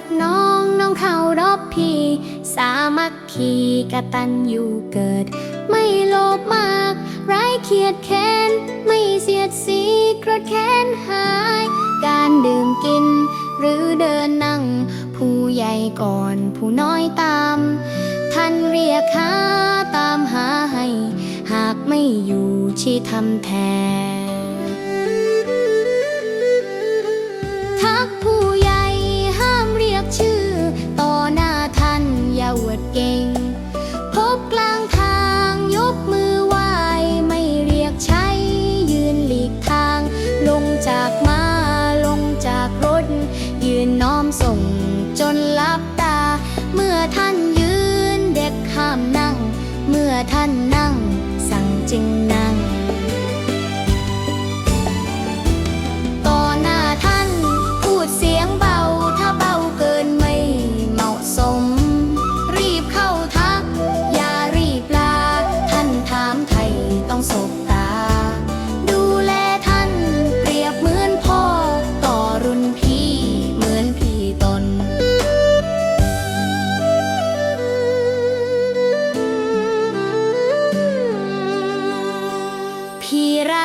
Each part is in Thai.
ักน้องน้องเคารพพี่ สามัคคีกตันอยู่เกิด ไม่โลภมากไร้เขียดแค้น ไม่เสียดสีกระแค้นหาย การดื่มกิน หรือเดินนั่ง ผู้ใหญ่ก่อนผู้น้อยตาม ท่านเรียกหาตามหาให้ หากไม่อยู่ชี้ทำแทน ท่านนั่งสั่งจริงนะ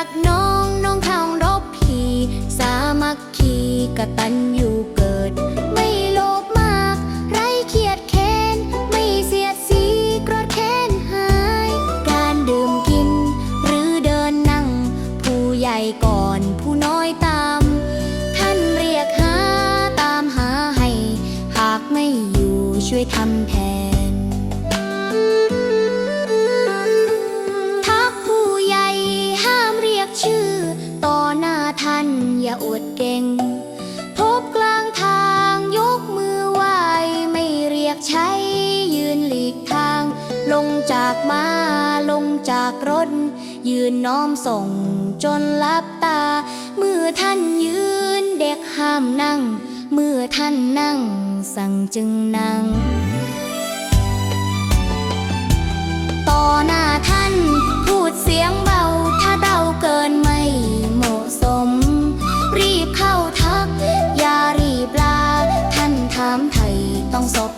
ักน้องน้องทางรบพี่สามัคคีกตันอ ท่านอย่าอวดเก่ง พบกลางทางยกมือไหวไม่เรียกใช้ยืนหลีกทาง ลงจากมาลงจากรถ ยืนน้อมส่งจนลับตา เมื่อท่านยืนเด็กห้ามนั่ง เมื่อท่านนั่งสั่งจึงนั่ง ต้องสบ